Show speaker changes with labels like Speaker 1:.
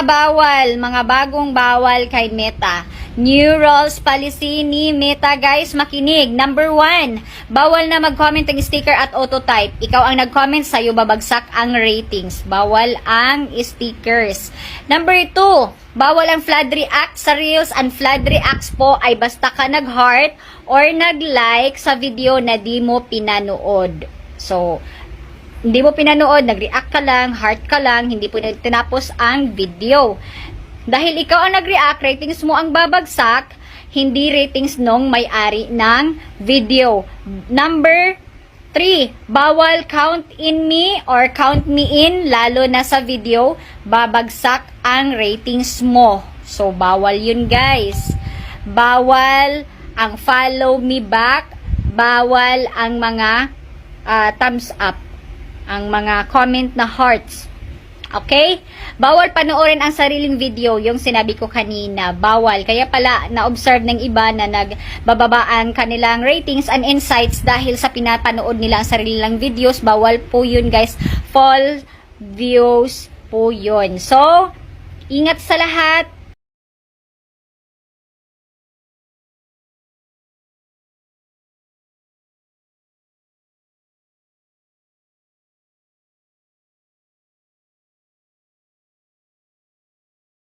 Speaker 1: pinakabawal, mga bagong bawal kay Meta. New rules policy ni Meta guys, makinig. Number one, bawal na mag-comment ng sticker at autotype. Ikaw ang nag-comment, sa'yo babagsak ang ratings. Bawal ang stickers. Number two, bawal ang flood react sa reels and flood reacts po ay basta ka nag-heart or nag-like sa video na di mo pinanood. So, hindi mo pinanood, nag-react ka lang, heart ka lang, hindi po tinapos ang video. Dahil ikaw ang nag-react, ratings mo ang babagsak, hindi ratings nung may-ari ng video. Number 3, bawal count in me or count me in, lalo na sa video, babagsak ang ratings mo. So, bawal yun guys. Bawal ang follow me back, bawal ang mga ah, thumbs up, ang mga comment na hearts. Okay? Bawal panoorin ang sariling video, yung sinabi ko kanina. Bawal. Kaya pala, na-observe ng iba na nagbababa ang kanilang ratings and insights dahil sa pinapanood nila ang sariling videos. Bawal po yun, guys. Fall views po yun. So, ingat sa lahat.